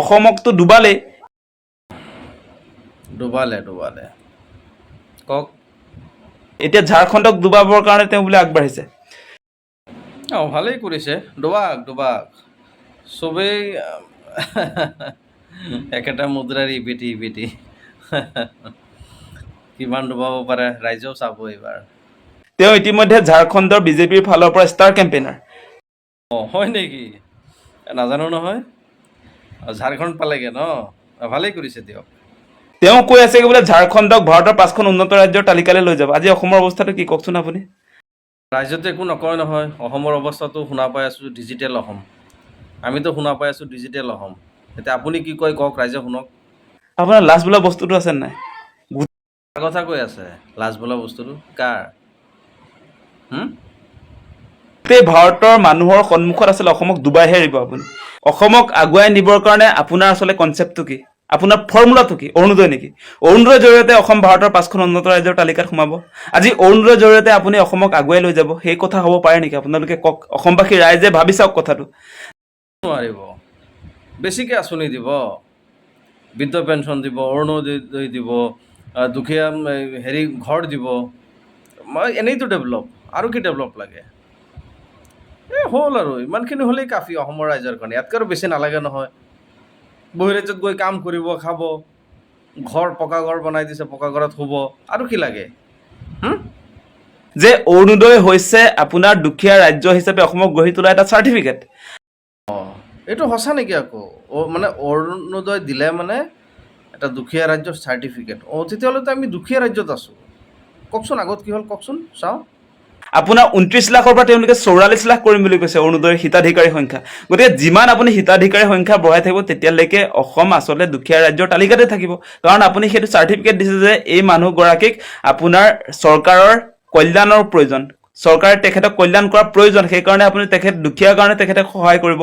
অসমকতো ডুবালেই ডুবালে ডুবালে। কওক। এতিয়া ঝাৰখণ্ডক ডুবাবৰ কাৰণে তেওঁ বোলে আগবাঢ়িছে। অঁ ভালেই কৰিছে। ডুবাক ডুবাক। চবেই একেটা মুদ্ৰাৰ ইপিঠি ইপিঠি। কিমান ডুবাব পাৰে ৰাইজেও চাব এইবাৰ। তেওঁ ইতিমধ্যে ঝাৰখণ্ডৰ বিজেপিৰ ফালৰ পৰা ষ্টাৰ কেম্পেইনাৰ অঁ হয় নেকি? নাজানো নহয়। ঝাৰখণ্ড পালেগৈ ন? ভালেই কৰিছে দিয়ক। তেওঁ কৈ আছে বোলে ঝাৰখণ্ডক ভাৰতৰ পাঁচখন উন্নত ৰাজ্যৰ তালিকালৈ লৈ যাব। আজি অসমৰ অৱস্থাটো কি কওকচোন আপুনি? ৰাজ্যতে একো নকয় নহয়। অসমৰ অৱস্থাটো শুনা পাই আছোঁ ডিজিটেল অসম। আমিতো শুনা পাই আছোঁ ডিজিটেল অসম। এতিয়া আপুনি কি কয় কওক ৰাইজে শুনক। আপোনাৰ লাজ বোলা বস্তুটো আছে নাই? কথা কৈ আছে লাজ বোলা বস্তুটো। কাৰ? গোটেই ভাৰতৰ মানুহৰ সন্মুখত আচলতে অসমক ডুবাইহে এৰিব আপুনি। অসমক আগুৱাই নিবৰ কাৰণে আপোনাৰ আচলতে কনচেপ্টটো কি? আপোনাৰ ফৰ্মুলাটো কি? অৰুণোদয় নেকি? অৰুণোদয়ৰ জৰিয়তে অসম ভাৰতৰ পাঁচখন উন্নত ৰাজ্যৰ তালিকাত সোমাব। আজি অৰুণোদয়ৰ জৰিয়তে আপুনি অসমক আগুৱাই লৈ যাব। সেই কথা হ'ব পাৰে নেকি? আপোনালোকে কওক। অসমবাসী ৰাইজে ভাবি চাওক কথাটো। নোৱাৰিব। বেছিকৈ আঁচনি দিব। বৃদ্ধ পেঞ্চন দিব, অৰুণোদয় দিব দুখীয়া হেৰি, ঘৰ দিব। মই এনেইতো ডেভেলপ আৰু কি ডেভেলপ লাগে? এই হ'ল আৰু। ইমানখিনি হ'লেই কাফি অসমৰ ৰাইজৰ কাৰণে। ইয়াতকৈ আৰু বেছি নালাগে নহয়। বহিৰাজ্যত গৈ কাম কৰিব খাব। ঘৰ পকা ঘৰ বনাই দিছে পকা ঘৰত শুব। আৰু কি লাগে? যে অৰুণোদয় হৈছে আপোনাৰ দুখীয়া ৰাজ্য হিচাপে অসমক গঢ়ি তোলা এটা চাৰ্টিফিকেট। অঁ এইটো সঁচা নেকি আকৌ? অ' মানে অৰুণোদয় দিলে মানে এটা দুখীয়া ৰাজ্যৰ চাৰ্টিফিকেট। অঁ তেতিয়াহ'লেতো আমি দুখীয়া ৰাজ্যত আছোঁ। কওকচোন আগত কি হ'ল কওকচোন। চাওঁ। আপোনাৰ ঊনত্ৰিছ লাখৰ পৰা তেওঁলোকে চৌৰাল্লিছ লাখ কৰিম বুলি কৈছে অৰুণোদয়ৰ হিতাধিকাৰী সংখ্যা। গতিকে যিমান আপুনি হিতাধিকাৰী সংখ্যা বঢ়াই থাকিব তেতিয়ালৈকে অসম আচলতে দুখীয়া ৰাজ্যৰ তালিকাতে থাকিব। কাৰণ আপুনি সেইটো চাৰ্টিফিকেট দিছে যে এই মানুহগৰাকীক আপোনাৰ চৰকাৰৰ কল্যাণৰ প্ৰয়োজন। চৰকাৰে তেখেতক কল্যাণ কৰাৰ প্ৰয়োজন সেইকাৰণে আপুনি তেখেত দুখীয়াৰ কাৰণে তেখেতে সহায় কৰিব।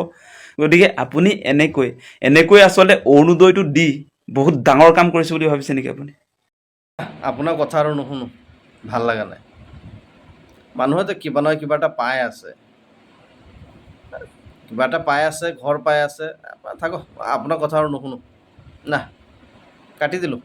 গতিকে আপুনি এনেকৈ এনেকৈ আচলতে অৰুণোদয়টো দি বহুত ডাঙৰ কাম কৰিছে বুলি ভাবিছে নেকি আপুনি? আপোনাৰ কথা আৰু নুশুনো ভাল লগা নাই। মানুহেতো কিবা নহয় কিবা এটা পাই আছে। কিবা এটা পাই আছে, ঘৰ পাই আছে। থাকক, আপোনাৰ কথা আৰু নুশুনো। না, কাটি দিলোঁ।